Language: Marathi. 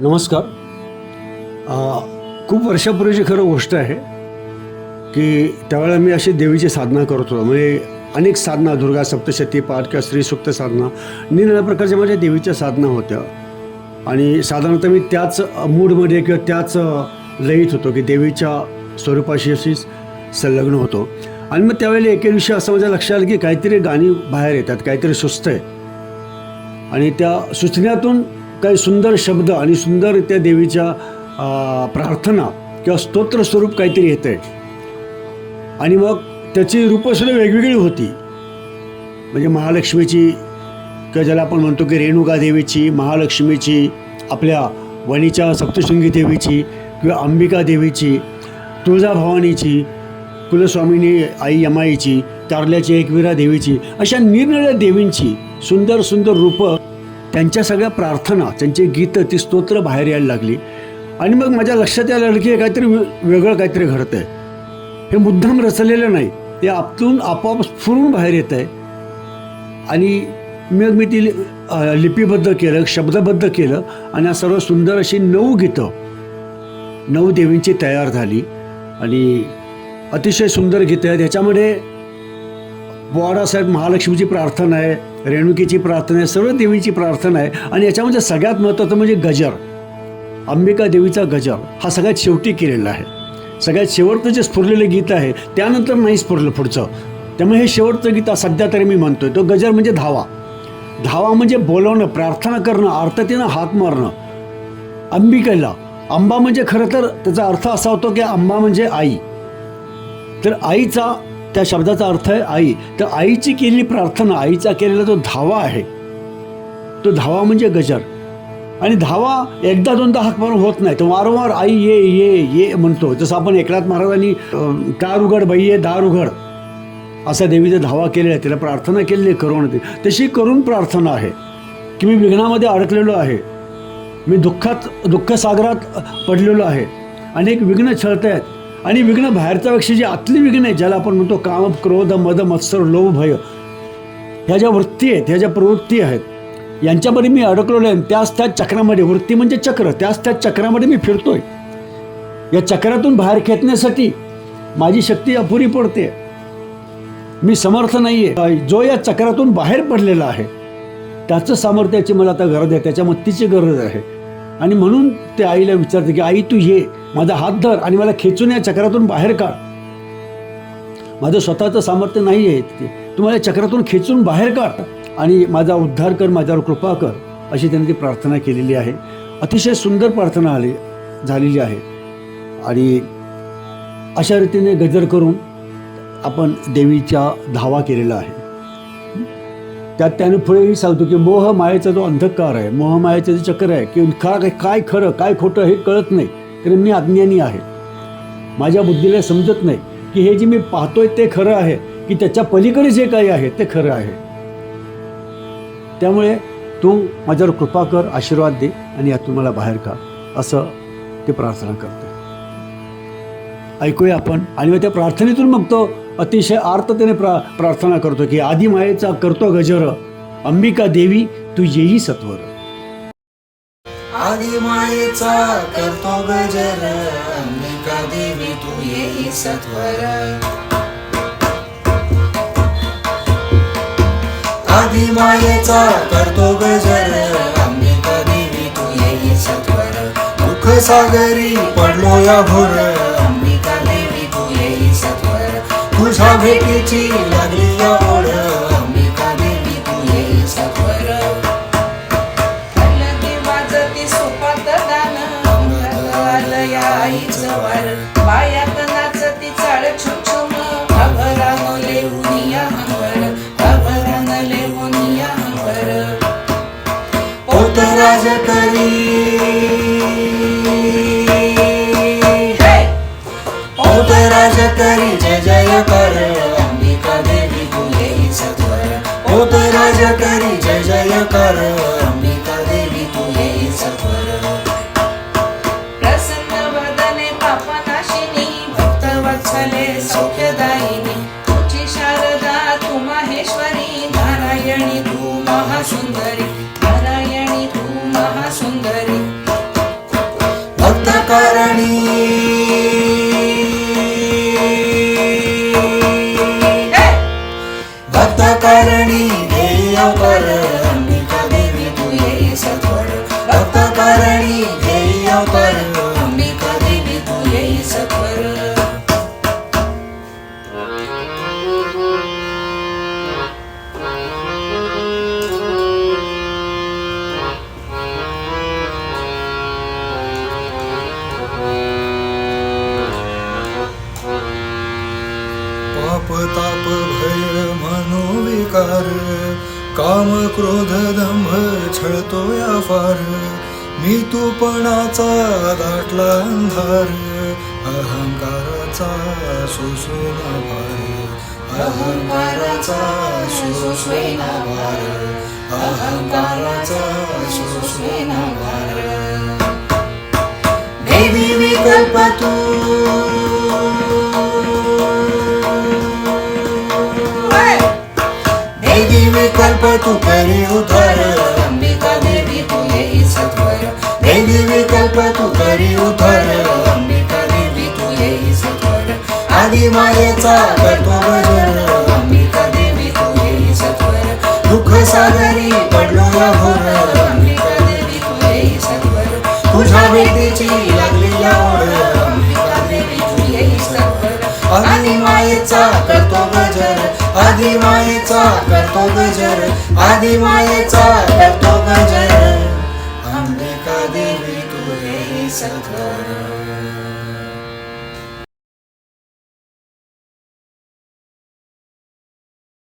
नमस्कार. खूप वर्षापूर्वीची खरं गोष्ट आहे की त्यावेळेला मी अशी देवीची साधना करत होतो. म्हणजे अनेक साधना दुर्गा सप्तशती पाठ किंवा श्रीसुक्त साधना निरनिळ्या प्रकारच्या माझ्या देवीच्या साधना होत्या. आणि साधारणतः मी त्याच मूडमध्ये किंवा त्याच लयीत होतो की देवीच्या स्वरूपाशी अशी संलग्न होतो. आणि मग त्यावेळेला एके दिवशी असं माझ्या लक्षात आलं की काहीतरी गाणी बाहेर येतात काहीतरी सुस्त आहे. आणि त्या सुचण्यातून काही सुंदर शब्द आणि सुंदर त्या देवीच्या प्रार्थना किंवा स्तोत्र स्वरूप काहीतरी येतं आहे आणि मग त्याची रूपसुद्धा वेगवेगळी होती. म्हणजे महालक्ष्मीची किंवा ज्याला आपण म्हणतो की रेणुका देवीची महालक्ष्मीची आपल्या वणीच्या सप्तशृंगी देवीची किंवा अंबिका देवीची तुळजाभवानीची कुलस्वामिनी आई यमाईची तारल्याची एकविरा देवीची अशा निरनिळ्या देवींची सुंदर सुंदर रूपं त्यांच्या सगळ्या प्रार्थना त्यांची गीतं ती स्तोत्र बाहेर यायला लागली. आणि मग माझ्या लक्षात यायला लागलं की काहीतरी वे- वेगळं काहीतरी घडतं आहे हे मुद्दाम रचलेलं नाही. ते आपतून आपोआप स्फुरून बाहेर येत आहे आणि मग मी ती लि- लिपिबद्ध केलं शब्दबद्ध केलं. आणि आज सर्व सुंदर अशी नऊ गीतं नऊ देवींची तयार झाली. आणि अतिशय सुंदर गीतं आहेत. ह्याच्यामध्ये बोवाडासाहेब महालक्ष्मीची प्रार्थना आहे. रेणुकीची प्रार्थना आहे सर्व देवीची प्रार्थना आहे. आणि याच्यामध्ये सगळ्यात महत्त्वाचं म्हणजे गजर. अंबिका देवीचा गजर हा सगळ्यात शेवटी केलेला आहे. सगळ्यात शेवटचं जे स्फुरलेलं गीत आहे त्यानंतर नाही स्फुरलं पुढचं. त्यामुळे हे शेवटचं गीत सध्या तरी मी म्हणतोय. तो गजर म्हणजे धावा. धावा म्हणजे बोलवणं प्रार्थना करणं आर्ततेनं हाक मारणं. अंबिकेला अंबा म्हणजे खरं तर त्याचा अर्थ असा होतो की अंबा म्हणजे आई. तर आईचा त्या शब्दाचा अर्थ आहे आई. तर आईची केलेली प्रार्थना आईचा केलेला जो धावा आहे तो धावा म्हणजे गजर. आणि धावा एकदा दोनदा हाक होत नाही तर वारंवार आई ये ये ये म्हणतो. जसं आपण एकनाथ महाराजांनी अं, कार उघड बाई ये दार उघड असा देवीचा धावा केलेला आहे. तिला प्रार्थना केलेली करून करुण तशी करून प्रार्थना आहे की मी विघ्नामध्ये अडकलेलो आहे. मी दुःखात दुःखसागरात पडलेलो आहे. अनेक विघ्न छळत आहेत आणि विघ्न बाहेरच्यापेक्षा जी आतली विघ्न आहे ज्याला आपण म्हणतो काम क्रोध मद मत्सर लोभ भय ह्या ज्या वृत्ती आहेत ह्या ज्या प्रवृत्ती आहेत यांच्यामध्ये मी अडकलेलो आहे. त्याच त्याच चक्रामध्ये वृत्ती म्हणजे चक्र. त्याच त्याच चक्रामध्ये मी फिरतोय. या चक्रातून बाहेर खेचण्यासाठी माझी शक्ती अपुरी पडते. मी समर्थ नाही आहे जो या चक्रातून बाहेर पडलेला आहे त्याचं सामर्थ्याची मला आता गरज आहे. त्याच्या मत्तीची गरज आहे. आणि म्हणून ते आईला विचारते की आई तू ये. माझा हात धर आणि मला खेचून या चक्रातून बाहेर काढ. माझं स्वतःचं सामर्थ्य नाही आहे ते तुम्हाला चक्रातून खेचून बाहेर काढ आणि माझा उद्धार कर माझ्यावर कृपा कर अशी त्यांनी ती प्रार्थना केलेली आहे. अतिशय सुंदर प्रार्थना आली झालेली आहे. आणि अशा रीतीने गजर करून आपण देवीच्या धावा केलेला आहे. त्यात त्याने पुढेही सांगतो की मोह मायेचा जो अंधकार आहे मोह मायेचं जे चक्र आहे की काय काय खरं काय खोटं हे कळत नाही. कारण मी अज्ञानी आहे. माझ्या बुद्धीला समजत नाही की हे जे मी पाहतोय ते खरं आहे की त्याच्या पलीकडे जे काही आहे ते खरं आहे. त्यामुळे तू माझ्यावर कृपा कर आशीर्वाद दे आणि यातून मला बाहेर का असं ते प्रार्थना करते ऐकूया आपण. आणि मग त्या प्रार्थनेतून मग तो अतिशय आर्ततेने प्रा प्रार्थना करतो की आदिमायेचा करतो गजर अंबिका देवी तू येई सत्वर. आदि मायेचा करतो गजर अंबिका देवी तू येई सत्वर. आदि मायेचा करतो गजर अंबिका देवी तू येई सत्वर. दुःख सागरी पडलो या भोर अंबिका देवी तू येई सत्वर. तुझ्या भेटीची लागली या चाळ पायात नाचती चाळ पोत राज करी. पोत राज करी जय जय कर. अंबिका देवी तुले सत्वर पोत राज करी जय जय कर. தரணி अंधार काम क्रोध दंभ छळतो या फार मी तूपणाचा दाटला अंधार अहंकाराचा सुसुना भार अहंकाराचा सुसुना भार अहंकाराचा सुसुना भार देवी विकल्प तू तू करी उधार. अंबिका देवी तू येई सत्वर देवी विकल्प तू करी उधार. अंबिका देवी तू येई सत्वर आधी मायेचा करतो गजर आदि मायेचा करतो गजर. अंबिका देवी तू हे